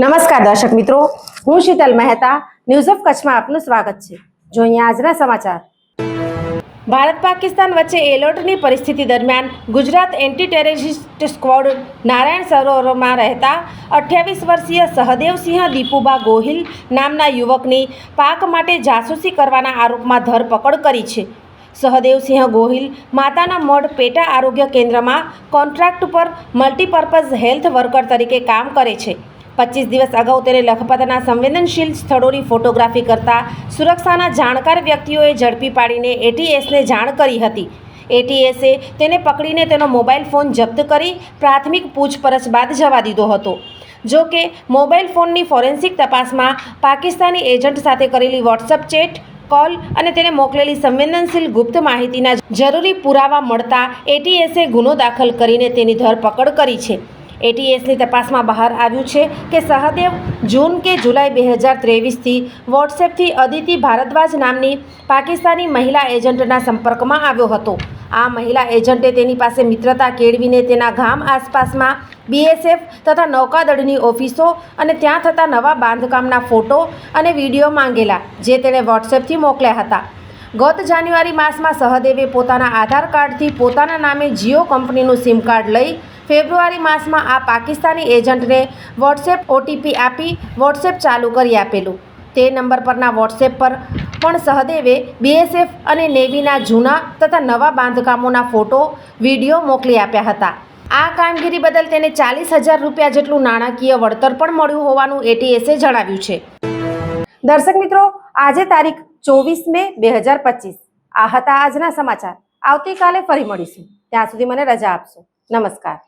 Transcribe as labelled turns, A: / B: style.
A: નમસ્કાર દર્શક મિત્રો, હું શીતલ મહેતા ન્યૂઝ ઓફ કચ્છમાં આપનું સ્વાગત છે. જોઈએ આજના સમાચાર. ભારત પાકિસ્તાન વચ્ચે એલર્ટની પરિસ્થિતિ દરમિયાન Gujarat anti terrorist squad Narayan સરોવરમાં રહેતા અઠ્યાવીસ વર્ષીય સહદેવસિંહ દીપુબા ગોહિલ નામના યુવકની પાક માટે જાસૂસી કરવાના આરોપમાં ધરપકડ કરી છે. સહદેવસિંહ ગોહિલ માતાના મઢ પેટા આરોગ્ય કેન્દ્રમાં કોન્ટ્રાક્ટ પર મલ્ટીપર્પઝ હેલ્થ વર્કર તરીકે કામ કરે છે. પચીસ દિવસ અગાઉ તેને લખપતના સંવેદનશીલ સ્થળોની ફોટોગ્રાફી કરતા સુરક્ષાના જાણકાર વ્યક્તિઓએ ઝડપી પાડીને એટીએસને જાણ કરી હતી. એટીએસે તેને પકડીને તેનો મોબાઈલ ફોન જપ્ત કરી પ્રાથમિક પૂછપરછ બાદ જવા દીધો હતો. જો કે, મોબાઈલ ફોનની ફોરેન્સિક તપાસમાં પાકિસ્તાની એજન્ટ સાથે કરેલી વોટ્સઅપ ચેટ, કોલ અને તેને મોકલેલી સંવેદનશીલ ગુપ્ત માહિતીના જરૂરી પુરાવા મળતા એટીએસે ગુનો દાખલ કરીને તેની ધરપકડ કરી છે. એટીએસની તપાસમાં બહાર આવ્યું છે કે સહદેવ જૂન કે જુલાઈ બે હજાર ત્રેવીસથી વોટ્સએપથી અદિતિ ભારદ્વાજ નામની પાકિસ્તાની મહિલા એજન્ટના સંપર્કમાં આવ્યો હતો. આ મહિલા એજન્ટે તેની પાસે મિત્રતા કેળવીને તેના ગામ આસપાસમાં બીએસએફ તથા નૌકાદળની ઓફિસો અને ત્યાં થતા નવા બાંધકામના ફોટો અને વીડિયો માંગેલા, જે તેણે વોટ્સએપથી મોકલ્યા હતા. ગત જાન્યુઆરી માસમાં સહદેવે પોતાના આધાર કાર્ડથી પોતાના નામે જીઓ કંપનીનું સિમ કાર્ડ લઈ ફેબ્રુઆરી માસમાં આ પાકિસ્તાની એજન્ટને વોટ્સએપ ઓટીપી આપી વોટ્સએપ ચાલુ કરી આપેલું. તે નંબર પરના વોટ્સએપ પર પણ સહદેવે બીએસએફ અને નેવીના જૂના તથા નવા બાંધકામોના ફોટો, વીડિયો મોકલી આપ્યા હતા. આ કામગીરી બદલ તેને ચાલીસ હજાર રૂપિયા જેટલું નાણાકીય વળતર પણ મળ્યું હોવાનું એટીએસે જણાવ્યું છે. દર્શક મિત્રો, આજે તારીખ ચોવીસ મે બે હજાર પચીસ. આ હતા આજના સમાચાર. આવતીકાલે ફરી મળીશું. ત્યાં સુધી મને રજા આપશો. નમસ્કાર.